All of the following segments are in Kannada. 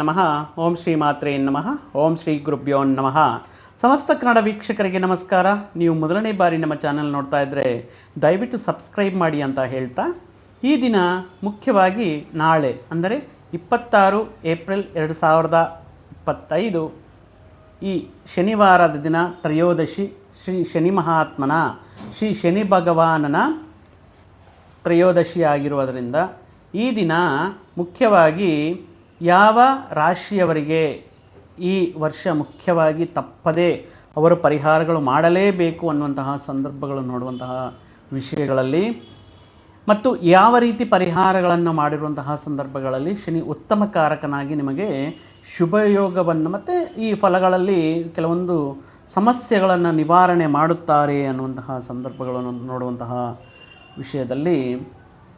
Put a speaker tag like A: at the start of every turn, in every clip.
A: ನಮಃ, ಓಂ ಶ್ರೀ ಮಾತ್ರೇ ನಮಃ, ಓಂ ಶ್ರೀ ಗುರುಭ್ಯೋ ನಮಃ. ಸಮಸ್ತ ಕನ್ನಡ ವೀಕ್ಷಕರಿಗೆ ನಮಸ್ಕಾರ. ನೀವು ಮೊದಲನೇ ಬಾರಿ ನಮ್ಮ ಚಾನಲ್ ನೋಡ್ತಾ ಇದ್ದರೆ ದಯವಿಟ್ಟು ಸಬ್ಸ್ಕ್ರೈಬ್ ಮಾಡಿ ಅಂತ ಹೇಳ್ತಾ, ಈ ದಿನ ಮುಖ್ಯವಾಗಿ ನಾಳೆ, ಅಂದರೆ ಇಪ್ಪತ್ತಾರು ಏಪ್ರಿಲ್ ಎರಡು ಸಾವಿರದ ಇಪ್ಪತ್ತೈದು, ಈ ಶನಿವಾರದ ದಿನ ತ್ರಯೋದಶಿ ಶ್ರೀ ಶನಿ ಮಹಾತ್ಮನ, ಶ್ರೀ ಶನಿ ಭಗವಾನನ ತ್ರಯೋದಶಿ ಆಗಿರುವುದರಿಂದ ಈ ದಿನ ಮುಖ್ಯವಾಗಿ ಯಾವ ರಾಶಿಯವರಿಗೆ ಈ ವರ್ಷ ಮುಖ್ಯವಾಗಿ ತಪ್ಪದೇ ಅವರು ಪರಿಹಾರಗಳು ಮಾಡಲೇಬೇಕು ಅನ್ನುವಂತಹ ಸಂದರ್ಭಗಳು ನೋಡುವಂತಹ ವಿಷಯಗಳಲ್ಲಿ ಮತ್ತು ಯಾವ ರೀತಿ ಪರಿಹಾರಗಳನ್ನು ಮಾಡಿರುವಂತಹ ಸಂದರ್ಭಗಳಲ್ಲಿ ಶನಿ ಉತ್ತಮ ಕಾರಕನಾಗಿ ನಿಮಗೆ ಶುಭಯೋಗವನ್ನು ಮತ್ತು ಈ ಫಲಗಳಲ್ಲಿ ಕೆಲವೊಂದು ಸಮಸ್ಯೆಗಳನ್ನು ನಿವಾರಣೆ ಮಾಡುತ್ತಾರೆ ಅನ್ನುವಂತಹ ಸಂದರ್ಭಗಳನ್ನು ನೋಡುವಂತಹ ವಿಷಯದಲ್ಲಿ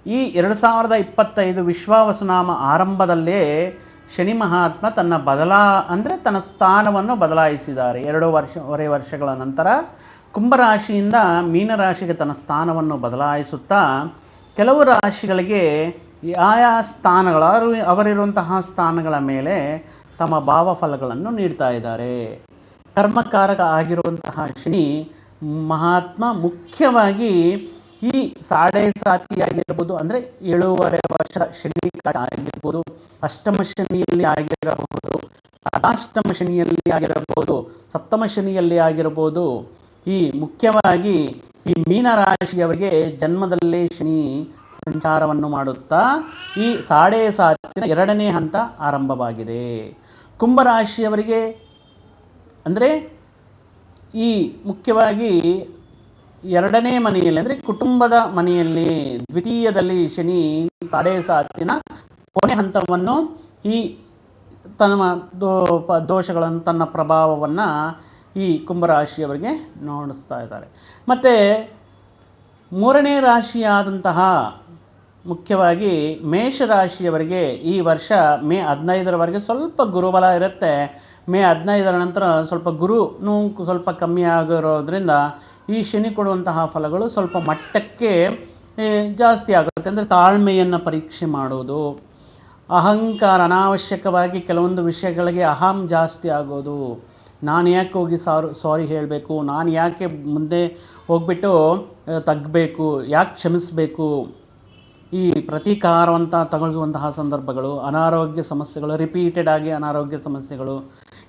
A: ಈ ಎರಡು ಸಾವಿರದ ಇಪ್ಪತ್ತೈದು ವಿಶ್ವಾವಸುನಾಮ ಆರಂಭದಲ್ಲೇ ಶನಿ ಮಹಾತ್ಮ ತನ್ನ ಬದಲಾ, ಅಂದರೆ ತನ್ನ ಸ್ಥಾನವನ್ನು ಬದಲಾಯಿಸಿದ್ದಾರೆ. ಎರಡು ವರ್ಷವರೆ ವರ್ಷಗಳ ನಂತರ ಕುಂಭರಾಶಿಯಿಂದ ಮೀನರಾಶಿಗೆ ತನ್ನ ಸ್ಥಾನವನ್ನು ಬದಲಾಯಿಸುತ್ತಾ ಕೆಲವು ರಾಶಿಗಳಿಗೆ ಆಯಾ ಸ್ಥಾನಗಳ, ಅವರು- ಅವರಿರುವಂತಹ ಸ್ಥಾನಗಳ ಮೇಲೆ ತಮ್ಮ ಭಾವಫಲಗಳನ್ನು ನೀಡ್ತಾ ಇದ್ದಾರೆ. ಕರ್ಮಕಾರಕ ಆಗಿರುವಂತಹ ಶನಿ ಮಹಾತ್ಮ ಮುಖ್ಯವಾಗಿ ಈ ಸಾಡೆ ಸಾತಿ ಆಗಿರ್ಬೋದು, ಅಂದರೆ ಏಳೂವರೆ ವರ್ಷ ಶನಿ ಕಾಟ ಆಗಿರ್ಬೋದು, ಅಷ್ಟಮ ಶನಿಯಲ್ಲಿ ಆಗಿರಬಹುದು ಅಷ್ಟಮ ಶನಿಯಲ್ಲಿ ಆಗಿರಬಹುದು, ಸಪ್ತಮ ಶನಿಯಲ್ಲಿ ಆಗಿರಬಹುದು, ಈ ಮುಖ್ಯವಾಗಿ ಈ ಮೀನರಾಶಿಯವರಿಗೆ ಜನ್ಮದಲ್ಲೇ ಶನಿ ಸಂಚಾರವನ್ನು ಮಾಡುತ್ತಾ, ಈ ಸಾಡೆ ಸಾತಿನ ಎರಡನೇ ಹಂತ ಆರಂಭವಾಗಿದೆ. ಕುಂಭರಾಶಿಯವರಿಗೆ ಅಂದರೆ ಈ ಮುಖ್ಯವಾಗಿ ಎರಡನೇ ಮನೆಯಲ್ಲಿ, ಅಂದರೆ ಕುಟುಂಬದ ಮನೆಯಲ್ಲಿ, ದ್ವಿತೀಯದಲ್ಲಿ ಶನಿ ತಡೆ ಸಾತಿನ ಕೊನೆ ಹಂತವನ್ನು ಈ ತನ್ನ ದೋ ದೋಷಗಳನ್ನು, ತನ್ನ ಪ್ರಭಾವವನ್ನು ಈ ಕುಂಭರಾಶಿಯವರಿಗೆ ನೋಡಿಸ್ತಾ ಇದ್ದಾರೆ. ಮತ್ತು ಮೂರನೇ ರಾಶಿಯಾದಂತಹ ಮುಖ್ಯವಾಗಿ ಮೇಷರಾಶಿಯವರಿಗೆ ಈ ವರ್ಷ ಮೇ ಹದಿನೈದರವರೆಗೆ ಸ್ವಲ್ಪ ಗುರುಬಲ ಇರುತ್ತೆ. ಮೇ ಹದಿನೈದರ ನಂತರ ಸ್ವಲ್ಪ ಗುರುನೂ ಸ್ವಲ್ಪ ಕಮ್ಮಿ ಆಗಿರೋದ್ರಿಂದ ಈ ಶನಿ ಕೊಡುವಂತಹ ಫಲಗಳು ಸ್ವಲ್ಪ ಮಟ್ಟಕ್ಕೆ ಜಾಸ್ತಿ ಆಗುತ್ತೆ. ಅಂದರೆ ತಾಳ್ಮೆಯನ್ನು ಪರೀಕ್ಷೆ ಮಾಡೋದು, ಅಹಂಕಾರ ಅನಾವಶ್ಯಕವಾಗಿ ಕೆಲವೊಂದು ವಿಷಯಗಳಿಗೆ ಅಹಂ ಜಾಸ್ತಿ ಆಗೋದು. ನಾನು ಯಾಕೆ ಹೋಗಿ ಸಾರು, ಸಾರಿ ಹೇಳಬೇಕು? ನಾನು ಯಾಕೆ ಮುಂದೆ ಹೋಗ್ಬಿಟ್ಟು ತಗ್ಗಬೇಕು ತಗ್ಬೇಕು? ಯಾಕೆ ಕ್ಷಮಿಸಬೇಕು? ಈ ಪ್ರತೀಕಾರವಂತ ತಗೊಳ್ಳುವಂತಹ ಸಂದರ್ಭಗಳು, ಅನಾರೋಗ್ಯ ಸಮಸ್ಯೆಗಳು ರಿಪೀಟೆಡ್ ಆಗಿ ಅನಾರೋಗ್ಯ ಸಮಸ್ಯೆಗಳು,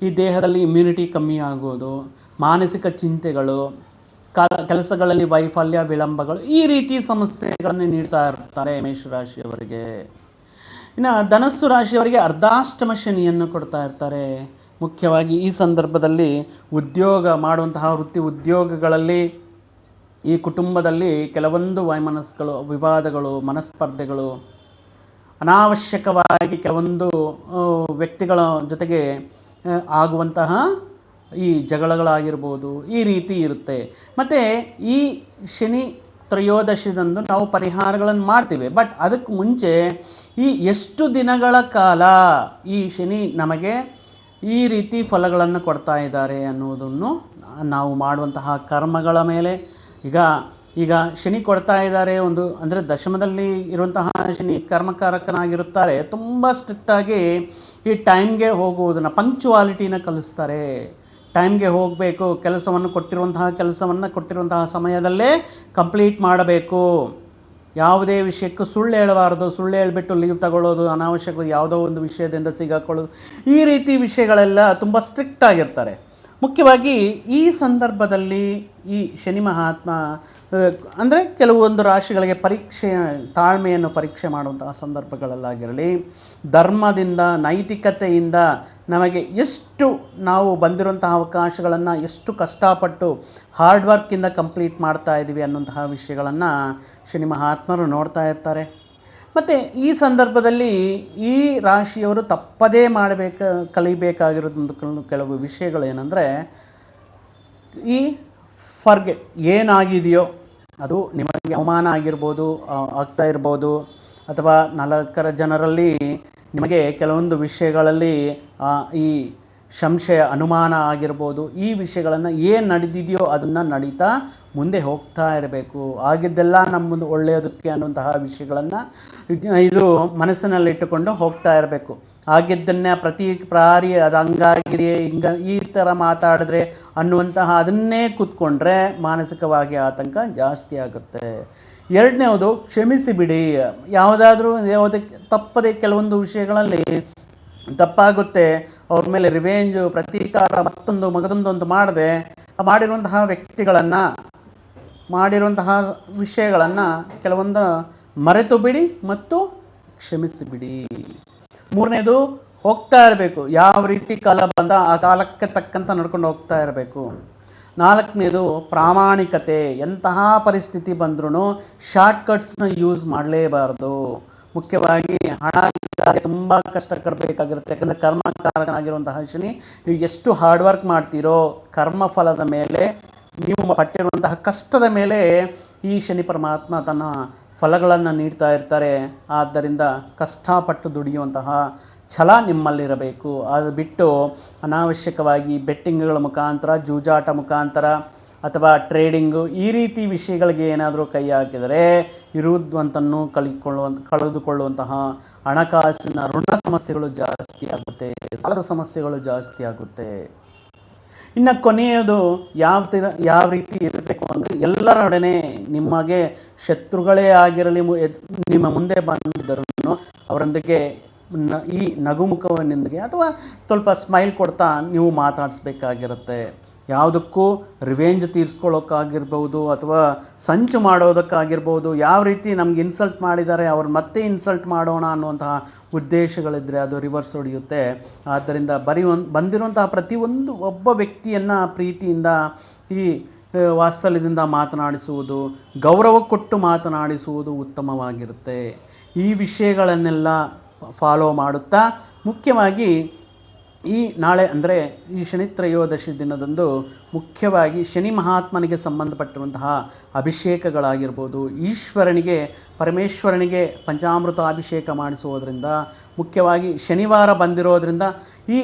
A: ಈ ದೇಹದಲ್ಲಿ ಇಮ್ಯುನಿಟಿ ಕಮ್ಮಿ ಆಗೋದು, ಮಾನಸಿಕ ಚಿಂತೆಗಳು ಕೆಲಸಗಳಲ್ಲಿ ವೈಫಲ್ಯ, ವಿಳಂಬಗಳು ಈ ರೀತಿ ಸಮಸ್ಯೆಗಳನ್ನು ನೀಡ್ತಾ ಇರ್ತಾರೆ ಮೇಷರಾಶಿಯವರಿಗೆ ಇನ್ನು ಧನಸ್ಸು ರಾಶಿಯವರಿಗೆ ಅರ್ಧಾಷ್ಟಮ ಶನಿಯನ್ನು ಕೊಡ್ತಾ ಇರ್ತಾರೆ. ಮುಖ್ಯವಾಗಿ ಈ ಸಂದರ್ಭದಲ್ಲಿ ಉದ್ಯೋಗ ಮಾಡುವಂತಹ ವೃತ್ತಿ ಉದ್ಯೋಗಗಳಲ್ಲಿ ಈ ಕುಟುಂಬದಲ್ಲಿ ಕೆಲವೊಂದು ವೈಮನಸ್ಸುಗಳು, ವಿವಾದಗಳು, ಮನಸ್ಪರ್ಧೆಗಳು, ಅನಾವಶ್ಯಕವಾಗಿ ಕೆಲವೊಂದು ವ್ಯಕ್ತಿಗಳ ಜೊತೆಗೆ ಆಗುವಂತಹ ಈ ಜಗಳಗಳಾಗಿರ್ಬೋದು, ಈ ರೀತಿ ಇರುತ್ತೆ. ಮತ್ತು ಈ ಶನಿ ತ್ರಯೋದಶಿದಂದು ನಾವು ಪರಿಹಾರಗಳನ್ನು ಮಾಡ್ತೀವಿ. ಬಟ್ ಅದಕ್ಕೆ ಮುಂಚೆ ಈ ಎಷ್ಟು ದಿನಗಳ ಕಾಲ ಈ ಶನಿ ನಮಗೆ ಈ ರೀತಿ ಫಲಗಳನ್ನು ಕೊಡ್ತಾ ಇದ್ದಾರೆ ಅನ್ನೋದನ್ನು ನಾವು ಮಾಡುವಂತಹ ಕರ್ಮಗಳ ಮೇಲೆ ಈಗ ಈಗ ಶನಿ ಕೊಡ್ತಾ ಇದ್ದಾರೆ ಒಂದು, ಅಂದರೆ ದಶಮದಲ್ಲಿ ಇರುವಂತಹ ಶನಿ ಕರ್ಮಕಾರಕನಾಗಿರುತ್ತಾರೆ. ತುಂಬ ಸ್ಟ್ರಿಕ್ಟಾಗಿ ಈ ಟೈಮ್ಗೆ ಹೋಗುವುದನ್ನು ಪಂಕ್ಚುವಾಲಿಟಿನ ಕಲಿಸ್ತಾರೆ. ಟೈಮ್ಗೆ ಹೋಗಬೇಕು, ಕೆಲಸವನ್ನು ಕೊಟ್ಟಿರುವಂತಹ ಕೆಲಸವನ್ನು ಕೊಟ್ಟಿರುವಂತಹ ಸಮಯದಲ್ಲೇ ಕಂಪ್ಲೀಟ್ ಮಾಡಬೇಕು. ಯಾವುದೇ ವಿಷಯಕ್ಕೂ ಸುಳ್ಳು ಹೇಳಬಾರ್ದು, ಸುಳ್ಳು ಹೇಳ್ಬಿಟ್ಟು ಲೀವ್ ತಗೊಳ್ಳೋದು ಅನಾವಶ್ಯಕ, ಯಾವುದೋ ಒಂದು ವಿಷಯದಿಂದ ಸಿಗಾಕೊಳ್ಳೋದು. ಈ ರೀತಿ ವಿಷಯಗಳೆಲ್ಲ ತುಂಬ ಸ್ಟ್ರಿಕ್ಟ್ ಆಗಿರ್ತಾರೆ. ಮುಖ್ಯವಾಗಿ ಈ ಸಂದರ್ಭದಲ್ಲಿ ಈ ಶನಿ ಮಹಾತ್ಮ ಅಂದರೆ ಕೆಲವೊಂದು ರಾಶಿಗಳಿಗೆ ಪರೀಕ್ಷೆ, ತಾಳ್ಮೆಯನ್ನು ಪರೀಕ್ಷೆ ಮಾಡುವಂತಹ ಸಂದರ್ಭಗಳಲ್ಲಾಗಿರಲಿ, ಧರ್ಮದಿಂದ, ನೈತಿಕತೆಯಿಂದ ನಮಗೆ ಎಷ್ಟು ನಾವು ಬಂದಿರುವಂತಹ ಅವಕಾಶಗಳನ್ನು ಎಷ್ಟು ಕಷ್ಟಪಟ್ಟು ಹಾರ್ಡ್ ವರ್ಕಿಂದ ಕಂಪ್ಲೀಟ್ ಮಾಡ್ತಾ ಇದ್ದೀವಿ ಅನ್ನೋಂತಹ ವಿಷಯಗಳನ್ನು ಶ್ರೀ ಮಹಾತ್ಮರು ನೋಡ್ತಾ ಇರ್ತಾರೆ. ಮತ್ತು ಈ ಸಂದರ್ಭದಲ್ಲಿ ಈ ರಾಶಿಯವರು ತಪ್ಪದೇ ಮಾಡಬೇಕು ಕಲಿಬೇಕಾಗಿರೋದೊಂದು ಕೆಲವು ಕೆಲವು ವಿಷಯಗಳೇನೆಂದರೆ ಈ ಫರ್ಗೆಟ್ ಏನಾಗಿದೆಯೋ, ಅದು ನಿಮಗೆ ಅವಮಾನ ಆಗಿರ್ಬೋದು ಆಗ್ತಾ ಇರ್ಬೋದು, ಅಥವಾ ನಾಲ್ಕರ ಜನರಲ್ಲಿ ನಿಮಗೆ ಕೆಲವೊಂದು ವಿಷಯಗಳಲ್ಲಿ ಈ ಸಂಶಯ ಅನುಮಾನ ಆಗಿರ್ಬೋದು, ಈ ವಿಷಯಗಳನ್ನು ಏನು ನಡೆದಿದೆಯೋ ಅದನ್ನು ನಡೀತಾ ಮುಂದೆ ಹೋಗ್ತಾ ಇರಬೇಕು. ಆಗಿದ್ದೆಲ್ಲ ನಮ್ಮದು ಒಳ್ಳೆಯದಕ್ಕೆ ಅನ್ನುವಂತಹ ವಿಷಯಗಳನ್ನು ಇದು ಮನಸ್ಸಿನಲ್ಲಿಟ್ಟುಕೊಂಡು ಹೋಗ್ತಾ ಇರಬೇಕು. ಆಗಿದ್ದನ್ನೇ ಪ್ರತಿ ಪ್ರಾರಿ ಅದು ಹಂಗಾಗಿದೆ ಹಿಂಗ ಈ ಥರ ಮಾತಾಡಿದ್ರೆ ಅನ್ನುವಂತಹ ಅದನ್ನೇ ಕೂತ್ಕೊಂಡ್ರೆ ಮಾನಸಿಕವಾಗಿ ಆತಂಕ ಜಾಸ್ತಿ ಆಗುತ್ತೆ. ಎರಡನೇದು ಕ್ಷಮಿಸಿ ಬಿಡಿ. ಯಾವುದಾದ್ರೂ ಯಾವುದೇ ತಪ್ಪದೆ ಕೆಲವೊಂದು ವಿಷಯಗಳಲ್ಲಿ ತಪ್ಪಾಗುತ್ತೆ, ಅವ್ರ ಮೇಲೆ ರಿವೆಂಜು ಪ್ರತೀಕಾರ, ಮತ್ತೊಂದು ಮಗದೊಂದು ಅಂತ ಮಾಡದೆ, ಮಾಡಿರುವಂತಹ ವ್ಯಕ್ತಿಗಳನ್ನು, ಮಾಡಿರುವಂತಹ ವಿಷಯಗಳನ್ನು ಕೆಲವೊಂದು ಮರೆತು ಬಿಡಿ ಮತ್ತು ಕ್ಷಮಿಸಿ ಬಿಡಿ. ಮೂರನೇದು ಹೋಗ್ತಾ ಇರಬೇಕು. ಯಾವ ರೀತಿ ಕಾಲ ಬಂದ ಆ ಕಾಲಕ್ಕೆ ತಕ್ಕಂತ ನಡ್ಕೊಂಡು ಹೋಗ್ತಾ ಇರಬೇಕು. ನಾಲ್ಕನೇದು ಪ್ರಾಮಾಣಿಕತೆ. ಎಂತಹ ಪರಿಸ್ಥಿತಿ ಬಂದ್ರೂ ಶಾರ್ಟ್ಕಟ್ಸ್ನ ಯೂಸ್ ಮಾಡಲೇಬಾರ್ದು. ಮುಖ್ಯವಾಗಿ ಹಣ ತುಂಬ ಕಷ್ಟ ಯಾಕಂದರೆ ಕರ್ಮಕಾರಕನಾಗಿರುವಂತಹ ಶನಿ, ನೀವು ಎಷ್ಟು ಹಾರ್ಡ್ ವರ್ಕ್ ಮಾಡ್ತೀರೋ ಕರ್ಮಫಲದ ಮೇಲೆ, ನೀವು ಪಟ್ಟಿರುವಂತಹ ಕಷ್ಟದ ಮೇಲೆ ಈ ಶನಿ ಪರಮಾತ್ಮ ತನ್ನ ಫಲಗಳನ್ನು ನೀಡ್ತಾ ಇರ್ತಾರೆ. ಆದ್ದರಿಂದ ಕಷ್ಟಪಟ್ಟು ದುಡಿಯುವಂತಹ ಛಲ ನಿಮ್ಮಲ್ಲಿರಬೇಕು. ಅದು ಬಿಟ್ಟು ಅನಾವಶ್ಯಕವಾಗಿ ಬೆಟ್ಟಿಂಗ್ಗಳ ಮುಖಾಂತರ, ಜೂಜಾಟ ಮುಖಾಂತರ ಅಥವಾ ಟ್ರೇಡಿಂಗು ಈ ರೀತಿ ವಿಷಯಗಳಿಗೆ ಏನಾದರೂ ಕೈ ಹಾಕಿದರೆ ಇರುವುದಂತನ್ನು ಕಲಿಕೊಳ್ಳುವಂಥ ಕಳೆದುಕೊಳ್ಳುವಂತಹ ಹಣಕಾಸಿನ ಋಣ ಸಮಸ್ಯೆಗಳು ಜಾಸ್ತಿ ಆಗುತ್ತೆ. ಸಾಲದ ಸಮಸ್ಯೆಗಳು ಜಾಸ್ತಿ ಆಗುತ್ತೆ. ಇನ್ನು ಕೊನೆಯದು ಯಾವ ತರ, ಯಾವ ರೀತಿ ಇರಬೇಕು ಅಂದರೆ ಎಲ್ಲರೊಡನೆ ನಿಮಗೆ ಶತ್ರುಗಳೇ ಆಗಿರಲಿ ನಿಮ್ಮ ಮುಂದೆ ಬಂದಿದ್ದರೂ ಅವರೊಂದಿಗೆ ನ- ಈ ನಗುಮುಖವನ್ನಿಂದಿಗೆ ಅಥವಾ ಸ್ವಲ್ಪ ಸ್ಮೈಲ್ ಕೊಡ್ತಾ ನೀವು ಮಾತಾಡಿಸ್ಬೇಕಾಗಿರುತ್ತೆ. ಯಾವುದಕ್ಕೂ ರಿವೆಂಜ್ ತೀರಿಸ್ಕೊಳ್ಳೋಕ್ಕಾಗಿರ್ಬೋದು ಅಥವಾ ಸಂಚು ಮಾಡೋದಕ್ಕಾಗಿರ್ಬೋದು ಯಾವ ರೀತಿ ನಮ್ಗೆ ಇನ್ಸಲ್ಟ್ ಮಾಡಿದ್ದಾರೆ ಅವ್ರು ಮತ್ತೆ ಇನ್ಸಲ್ಟ್ ಮಾಡೋಣ ಅನ್ನುವಂತಹ ಉದ್ದೇಶಗಳಿದ್ದರೆ ಅದು ರಿವರ್ಸ್ ಹೊಡೆಯುತ್ತೆ. ಆದ್ದರಿಂದ ಬರೀ ಒಂದು ಬಂದಿರುವಂತಹ ಪ್ರತಿಯೊಂದು ಒಬ್ಬ ವ್ಯಕ್ತಿಯನ್ನು ಪ್ರೀತಿಯಿಂದ ಈ ವಾತ್ಸಲ್ಯದಿಂದ ಮಾತನಾಡಿಸುವುದು, ಗೌರವ ಕೊಟ್ಟು ಮಾತನಾಡಿಸುವುದು ಉತ್ತಮವಾಗಿರುತ್ತೆ. ಈ ವಿಷಯಗಳನ್ನೆಲ್ಲ ಫಾಲೋ ಮಾಡುತ್ತಾ, ಮುಖ್ಯವಾಗಿ ಈ ನಾಳೆ ಅಂದರೆ ಈ ಶನಿ ತ್ರಯೋದಶಿ ದಿನದಂದು ಮುಖ್ಯವಾಗಿ ಶನಿ ಮಹಾತ್ಮನಿಗೆ ಸಂಬಂಧಪಟ್ಟಿರುವಂತಹ ಅಭಿಷೇಕಗಳಾಗಿರ್ಬೋದು, ಈಶ್ವರನಿಗೆ, ಪರಮೇಶ್ವರನಿಗೆ ಪಂಚಾಮೃತ ಅಭಿಷೇಕ ಮಾಡಿಸುವುದರಿಂದ, ಮುಖ್ಯವಾಗಿ ಶನಿವಾರ ಬಂದಿರೋದರಿಂದ ಈ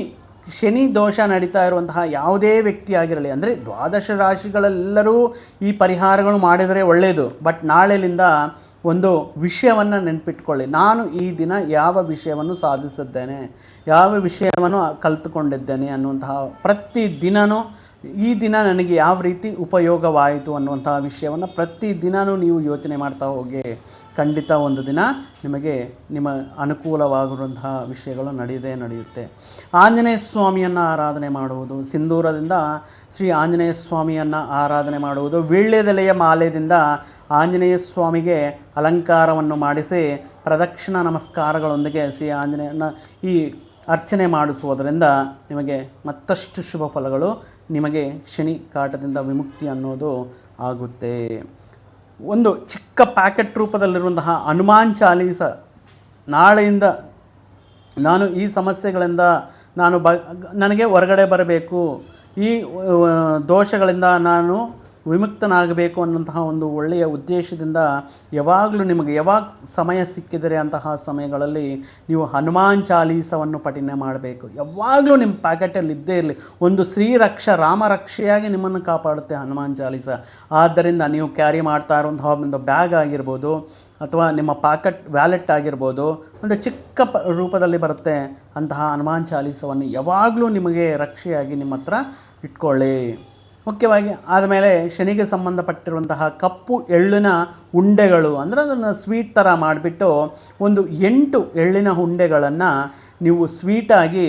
A: ಶನಿ ದೋಷ ನಡೀತಾ ಇರುವಂತಹ ಯಾವುದೇ ವ್ಯಕ್ತಿ ಆಗಿರಲಿ, ಅಂದರೆ ದ್ವಾದಶ ರಾಶಿಗಳೆಲ್ಲರೂ ಈ ಪರಿಹಾರಗಳು ಮಾಡಿದರೆ ಒಳ್ಳೆಯದು ಬಟ್ ನಾಳೆಲಿಂದ ಒಂದು ವಿಷಯವನ್ನು ನೆನಪಿಟ್ಕೊಳ್ಳಿ. ನಾನು ಈ ದಿನ ಯಾವ ವಿಷಯವನ್ನು ಸಾಧಿಸಿದ್ದೇನೆ, ಯಾವ ವಿಷಯವನ್ನು ಕಲಿತುಕೊಂಡಿದ್ದೇನೆ ಅನ್ನುವಂತಹ ಪ್ರತಿ ದಿನವೂ ಈ ದಿನ ನನಗೆ ಯಾವ ರೀತಿ ಉಪಯೋಗವಾಯಿತು ಅನ್ನುವಂತಹ ವಿಷಯವನ್ನು ಪ್ರತಿ ದಿನವೂ ನೀವು ಯೋಚನೆ ಮಾಡ್ತಾ ಹೋಗಿ. ಖಂಡಿತ ಒಂದು ದಿನ ನಿಮಗೆ ನಿಮ್ಮ ಅನುಕೂಲವಾಗಿರುವಂತಹ ವಿಷಯಗಳು ನಡೆಯದೇ ನಡೆಯುತ್ತೆ. ಆಂಜನೇಯ ಸ್ವಾಮಿಯನ್ನು ಆರಾಧನೆ ಮಾಡುವುದು, ಸಿಂಧೂರದಿಂದ ಶ್ರೀ ಆಂಜನೇಯ ಸ್ವಾಮಿಯನ್ನು ಆರಾಧನೆ ಮಾಡುವುದು, ವೀಳ್ಯದೆಲೆಯ ಮಾಲೆಯಿಂದ ಆಂಜನೇಯ ಸ್ವಾಮಿಗೆ ಅಲಂಕಾರವನ್ನು ಮಾಡಿಸಿ ಪ್ರದಕ್ಷಿಣ ನಮಸ್ಕಾರಗಳೊಂದಿಗೆ ಶ್ರೀ ಆಂಜನೇಯನ ಈ ಅರ್ಚನೆ ಮಾಡಿಸುವುದರಿಂದ ನಿಮಗೆ ಮತ್ತಷ್ಟು ಶುಭ ಫಲಗಳು, ನಿಮಗೆ ಶನಿ ಕಾಟದಿಂದ ವಿಮುಕ್ತಿ ಅನ್ನೋದು ಆಗುತ್ತೆ. ಒಂದು ಚಿಕ್ಕ ಪ್ಯಾಕೆಟ್ ರೂಪದಲ್ಲಿರುವಂತಹ ಹನುಮಾನ್ ಚಾಲೀಸ, ನಾಳೆಯಿಂದ ನಾನು ಈ ಸಮಸ್ಯೆಗಳಿಂದ ನಾನು ಬ, ನನಗೆ ಹೊರಗಡೆ ಬರಬೇಕು, ಈ ದೋಷಗಳಿಂದ ನಾನು ವಿಮುಕ್ತನಾಗಬೇಕು ಅನ್ನುವಂತಹ ಒಂದು ಒಳ್ಳೆಯ ಉದ್ದೇಶದಿಂದ ಯಾವಾಗಲೂ ನಿಮಗೆ ಯಾವಾಗ ಸಮಯ ಸಿಕ್ಕಿದರೆ ಅಂತಹ ಸಮಯಗಳಲ್ಲಿ ನೀವು ಹನುಮಾನ್ ಚಾಲೀಸವನ್ನು ಪಠಿಣೆ ಮಾಡಬೇಕು. ಯಾವಾಗಲೂ ನಿಮ್ಮ ಪ್ಯಾಕೆಟಲ್ಲಿ ಇದ್ದೇ ಇರಲಿ. ಒಂದು ಶ್ರೀರಕ್ಷ, ರಾಮರಕ್ಷೆಯಾಗಿ ನಿಮ್ಮನ್ನು ಕಾಪಾಡುತ್ತೆ ಹನುಮಾನ್ ಚಾಲೀಸ. ಆದ್ದರಿಂದ ನೀವು ಕ್ಯಾರಿ ಮಾಡ್ತಾ ಇರುವಂತಹ ಒಂದು ಬ್ಯಾಗ್ ಆಗಿರ್ಬೋದು, ಅಥವಾ ನಿಮ್ಮ ಪಾಕೆಟ್ ವ್ಯಾಲೆಟ್ ಆಗಿರ್ಬೋದು, ಒಂದು ಚಿಕ್ಕ ಪ ರೂಪದಲ್ಲಿ ಬರುತ್ತೆ ಅಂತಹ ಹನುಮಾನ್ ಚಾಲೀಸವನ್ನು ಯಾವಾಗಲೂ ನಿಮಗೆ ರಕ್ಷೆಯಾಗಿ ನಿಮ್ಮ ಹತ್ರ ಇಟ್ಕೊಳ್ಳಿ. ಮುಖ್ಯವಾಗಿ ಆದಮೇಲೆ ಶನಿಗೆ ಸಂಬಂಧಪಟ್ಟಿರುವಂತಹ ಕಪ್ಪು ಎಳ್ಳಿನ ಉಂಡೆಗಳು ಅಂದರೆ ಅದನ್ನು ಸ್ವೀಟ್ ಥರ ಮಾಡಿಬಿಟ್ಟು ಒಂದು ಎಂಟು ಎಳ್ಳಿನ ಉಂಡೆಗಳನ್ನು ನೀವು ಸ್ವೀಟಾಗಿ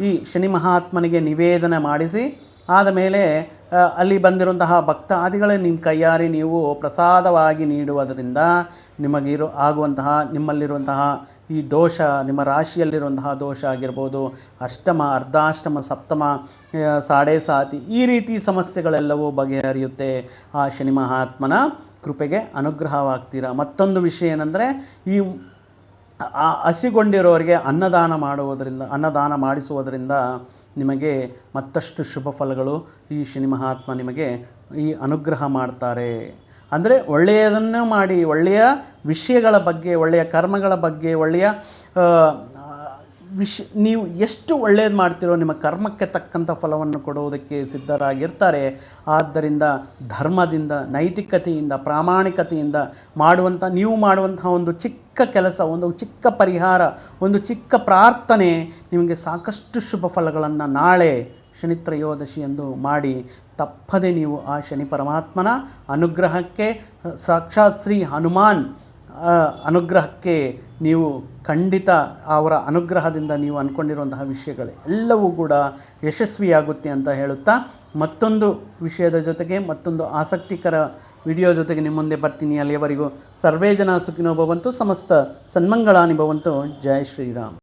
A: ಈ ಶನಿ ಮಹಾತ್ಮನಿಗೆ ನಿವೇದನೆ ಮಾಡಿಸಿ, ಆದಮೇಲೆ ಅಲ್ಲಿ ಬಂದಿರುವಂತಹ ಭಕ್ತಾದಿಗಳೇ ನಿಮ್ಮ ಕೈಯಾರಿ ನೀವು ಪ್ರಸಾದವಾಗಿ ನೀಡುವುದರಿಂದ ನಿಮಗಿರೋ ಆಗುವಂತಹ ನಿಮ್ಮಲ್ಲಿರುವಂತಹ ಈ ದೋಷ, ನಿಮ್ಮ ರಾಶಿಯಲ್ಲಿರುವಂತಹ ದೋಷ ಆಗಿರ್ಬೋದು, ಅಷ್ಟಮ, ಅರ್ಧಾಷ್ಟಮ, ಸಪ್ತಮ ಸಾಡೆ ಸಾತಿ, ಈ ರೀತಿ ಸಮಸ್ಯೆಗಳೆಲ್ಲವೂ ಬಗೆಹರಿಯುತ್ತೆ. ಆ ಶನಿ ಮಹಾತ್ಮನ ಕೃಪೆಗೆ ಅನುಗ್ರಹವಾಗ್ತೀರ? ಮತ್ತೊಂದು ವಿಷಯ ಏನಂದರೆ, ಈ ಆ ಹಸಿಗೊಂಡಿರೋರಿಗೆ ಅನ್ನದಾನ ಮಾಡುವುದರಿಂದ, ಅನ್ನದಾನ ಮಾಡಿಸುವುದರಿಂದ ನಿಮಗೆ ಮತ್ತಷ್ಟು ಶುಭ ಫಲಗಳು ಈ ಶನಿ ಮಹಾತ್ಮ ನಿಮಗೆ ಈ ಅನುಗ್ರಹ ಮಾಡ್ತಾರೆ. ಅಂದರೆ ಒಳ್ಳೆಯದನ್ನು ಮಾಡಿ, ಒಳ್ಳೆಯ ವಿಷಯಗಳ ಬಗ್ಗೆ, ಒಳ್ಳೆಯ ಕರ್ಮಗಳ ಬಗ್ಗೆ, ಒಳ್ಳೆಯ ವಿಷ, ನೀವು ಎಷ್ಟು ಒಳ್ಳೆಯದು ಮಾಡ್ತಿರೋ ನಿಮ್ಮ ಕರ್ಮಕ್ಕೆ ತಕ್ಕಂಥ ಫಲವನ್ನು ಕೊಡುವುದಕ್ಕೆ ಸಿದ್ಧರಾಗಿರ್ತಾರೆ. ಆದ್ದರಿಂದ ಧರ್ಮದಿಂದ, ನೈತಿಕತೆಯಿಂದ, ಪ್ರಾಮಾಣಿಕತೆಯಿಂದ ಮಾಡುವಂಥ, ನೀವು ಮಾಡುವಂತಹ ಒಂದು ಚಿಕ್ಕ ಕೆಲಸ, ಒಂದು ಚಿಕ್ಕ ಪರಿಹಾರ, ಒಂದು ಚಿಕ್ಕ ಪ್ರಾರ್ಥನೆ ನಿಮಗೆ ಸಾಕಷ್ಟು ಶುಭ ಫಲಗಳನ್ನು ನಾಳೆ ಶನಿತ್ರಯೋದಶಿಯಂದು ಮಾಡಿ ತಪ್ಪದೆ ನೀವು ಆ ಶನಿ ಪರಮಾತ್ಮನ ಅನುಗ್ರಹಕ್ಕೆ, ಸಾಕ್ಷಾತ್ ಶ್ರೀ ಹನುಮಾನ್ ಅನುಗ್ರಹಕ್ಕೆ ನೀವು ಖಂಡಿತ ಅವರ ಅನುಗ್ರಹದಿಂದ ನೀವು ಅಂದ್ಕೊಂಡಿರುವಂತಹ ವಿಷಯಗಳು ಎಲ್ಲವೂ ಕೂಡ ಯಶಸ್ವಿಯಾಗುತ್ತೆ ಅಂತ ಹೇಳುತ್ತಾ ಮತ್ತೊಂದು ವಿಷಯದ ಜೊತೆಗೆ, ಮತ್ತೊಂದು ಆಸಕ್ತಿಕರ ವಿಡಿಯೋ ಜೊತೆಗೆ ನಿಮ್ಮ ಮುಂದೆ ಬರ್ತೀನಿ. ಅಲ್ಲಿಯವರೆಗೂ ಸರ್ವೇ ಜನ ಸುಖಿನೋ ಭವಂತು, ಸಮಸ್ತ ಸನ್ಮಂಗಳಾನಿ ಭವಂತು. ಜಯ ಶ್ರೀರಾಮ್.